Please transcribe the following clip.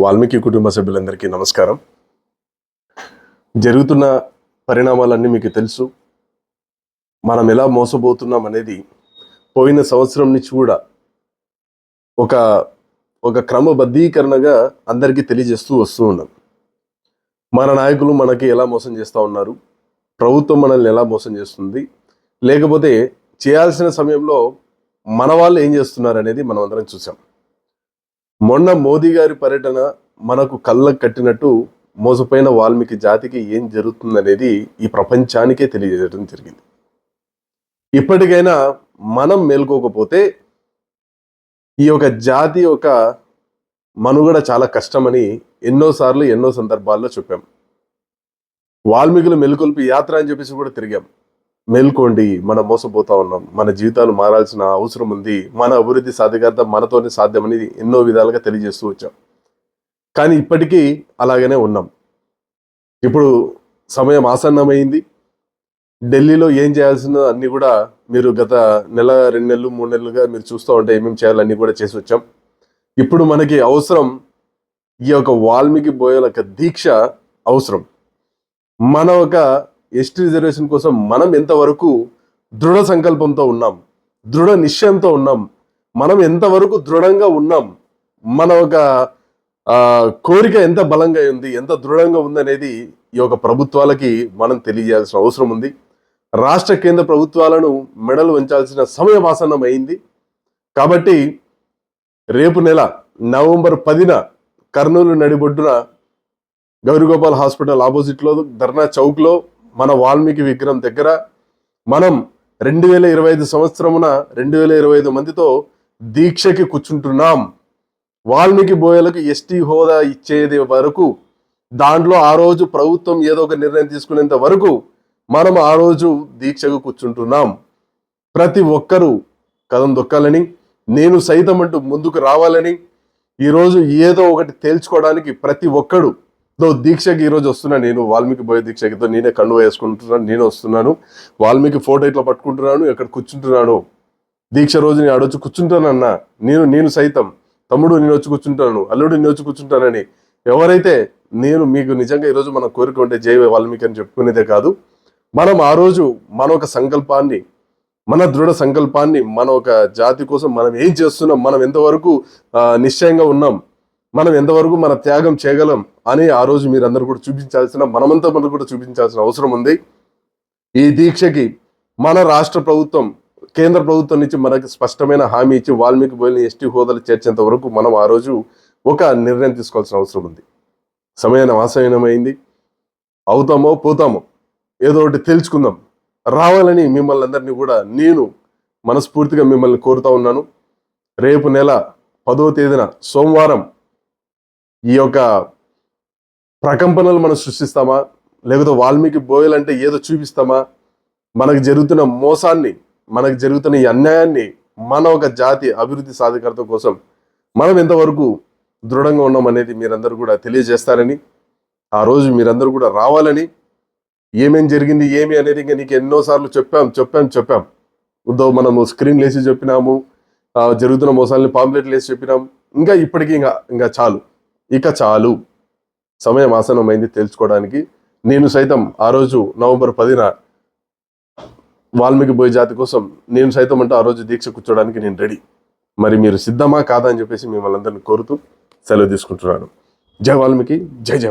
వాల్మీకి కుటుంబ సభ్యులందరికీ నమస్కారం. జరుగుతున్న పరిణామాలన్నీ మీకు తెలుసు. మనం ఎలా మోసపోతున్నాం అనేది పోయిన సంవత్సరం నుంచి కూడా ఒక ఒక క్రమబద్ధీకరణగా అందరికీ తెలియజేస్తూ వస్తూ ఉన్నాం. మన నాయకులు మనకి ఎలా మోసం చేస్తూ ఉన్నారు? ప్రభుత్వం మనల్ని ఎలా మోసం చేస్తుంది? లేకపోతే చేయాల్సిన సమయంలో మన వాళ్ళు ఏం చేస్తున్నారు అనేది మనం అందరం చూసాం. మొన్న మోదీ గారి పర్యటన మనకు కళ్ళకు కట్టినట్టు మోసపోయిన వాల్మీకి జాతికి ఏం జరుగుతుందనేది ఈ ప్రపంచానికే తెలియజేయడం జరిగింది. ఇప్పటికైనా మనం మేల్కోకపోతే ఈ యొక్క జాతి యొక్క మనుగడ చాలా కష్టమని ఎన్నోసార్లు ఎన్నో సందర్భాల్లో చెప్పాం. వాల్మీకులు మెలుకొల్పి యాత్ర అని చెప్పేసి కూడా తిరిగాం. మేల్కోండి మనం మోసపోతా ఉన్నాం. మన జీవితాలు మారాల్సిన అవసరం ఉంది. మన అభివృద్ధి సాధికారత మనతోనే సాధ్యమని ఎన్నో విధాలుగా తెలియజేస్తూ వచ్చాం. కానీ ఇప్పటికీ అలాగనే ఉన్నాం. ఇప్పుడు సమయం ఆసన్నమైంది. ఢిల్లీలో ఏం చేయాల్సిన అన్ని కూడా మీరు గత నెల రెండు నెలలు మూడు నెలలుగా మీరు చూస్తూ ఉంటే ఏమేమి చేయాలన్నీ కూడా చేసి వచ్చాం. ఇప్పుడు మనకి అవసరం ఈ యొక్క వాల్మీకి బోయల యొక్క దీక్ష అవసరం. మన ఒక ఎస్టీ రిజర్వేషన్ కోసం మనం ఎంతవరకు దృఢ సంకల్పంతో ఉన్నాం దృఢ నిశ్చయంతో ఉన్నాం మనం ఎంతవరకు దృఢంగా ఉన్నాం మన ఒక కోరిక ఎంత బలంగా ఉంది ఎంత దృఢంగా ఉంది అనేది ఈ యొక్క ప్రభుత్వాలకి మనం తెలియజేయాల్సిన అవసరం ఉంది. రాష్ట్ర కేంద్ర ప్రభుత్వాలను మెడలు వంచాల్సిన సమయం ఆసన్నం అయింది కాబట్టి రేపు నెల నవంబర్ పదిన కర్నూలు నడిబొడ్డున గౌరీగోపాల్ హాస్పిటల్ ఆపోజిట్లో ధర్నా చౌక్లో మన వాల్మీకి విగ్రహం దగ్గర మనం రెండు వేల ఇరవై ఐదు సంవత్సరమున రెండు వేల ఇరవై ఐదు మందితో దీక్షకి కూర్చుంటున్నాం. వాల్మీకి బోయలకు ఎస్టీ హోదా ఇచ్చేది వరకు దాంట్లో ఆ రోజు ప్రభుత్వం ఏదో ఒక నిర్ణయం తీసుకునేంత వరకు మనం ఆ రోజు దీక్షకు కూర్చుంటున్నాం. ప్రతి ఒక్కరూ కథం దొక్కాలని నేను సైతం అంటూ ముందుకు రావాలని ఈరోజు ఏదో ఒకటి తేల్చుకోవడానికి ప్రతి ఒక్కడు దో దీక్షకి ఈరోజు వస్తున్నా నేను వాల్మీకి పోయే దీక్షకితో నేనే కళ్ళు వేసుకుంటున్నాను నేను వస్తున్నాను. వాల్మీకి ఫోటో ఇట్లా పట్టుకుంటున్నాను ఎక్కడ కూర్చుంటున్నాను. దీక్ష రోజు నేను ఆడొచ్చి కూర్చుంటానన్నా నేను నేను సైతం తమ్ముడు నేను వచ్చి కూర్చుంటాను అల్లుడు నేను వచ్చి కూర్చుంటానని. ఎవరైతే నేను మీకు నిజంగా ఈరోజు మనం కోరిక ఉంటే జై వాల్మీకి అని చెప్పుకునేదే కాదు. మనం ఆ రోజు మన ఒక సంకల్పాన్ని మన దృఢ సంకల్పాన్ని మన ఒక జాతి కోసం మనం ఏం చేస్తున్నాం మనం ఎంతవరకు నిశ్చయంగా ఉన్నాం మనం ఎంతవరకు మన త్యాగం చేయగలం అని ఆ రోజు మీరందరూ కూడా చూపించాల్సిన మనమంతా మనం కూడా చూపించాల్సిన అవసరం ఉంది. ఈ దీక్షకి మన రాష్ట్ర ప్రభుత్వం కేంద్ర ప్రభుత్వం నుంచి మనకి స్పష్టమైన హామీ ఇచ్చి వాల్మీకి బోయిన ఎస్టీ హోదాలు చేర్చేంత వరకు మనం ఆ రోజు ఒక నిర్ణయం తీసుకోవాల్సిన అవసరం ఉంది. సమయం ఆసయనమైంది అవుతామో పోతామో ఏదో ఒకటి తెలుసుకుందాం. రావాలని మిమ్మల్ని అందరినీ కూడా నేను మనస్ఫూర్తిగా మిమ్మల్ని కోరుతా ఉన్నాను. రేపు నెల పదో తేదీన సోమవారం ఈ యొక్క ప్రకంపనలు మనం సృష్టిస్తామా? లేకపోతే వాల్మీకి బోయలంటే ఏదో చూపిస్తామా? మనకు జరుగుతున్న మోసాన్ని మనకు జరుగుతున్న ఈ అన్యాయాన్ని మన ఒక జాతి అభివృద్ధి సాధికారత కోసం మనం ఎంతవరకు దృఢంగా ఉన్నాం అనేది మీరందరూ కూడా తెలియజేస్తారని ఆ రోజు మీరందరూ కూడా రావాలని ఏమేం జరిగింది ఏమి అనేది ఇంకా నీకు ఎన్నోసార్లు చెప్పాం చెప్పాం చెప్పాం. ఉద్దో మనము స్క్రీన్ లేసి చెప్పినాము జరుగుతున్న మోసాలని పాంప్లెట్లు వేసి చెప్పినాం. ఇంకా ఇప్పటికీ ఇంకా ఇంకా చాలు. ఇక చాలు. సమయం ఆసనమైంది తెలుసుకోవడానికి. నేను సైతం ఆ రోజు నవంబర్ పదిన వాల్మీకి బోయ్ జాతి కోసం నేను సైతం అంటే ఆ రోజు దీక్ష కూర్చోడానికి నేను రెడీ. మరి మీరు సిద్ధమా కాదా అని చెప్పేసి మిమ్మల్ని అందరిని కోరుతూ సెలవు తీసుకుంటున్నాను. జై వాల్మీకి జై జయ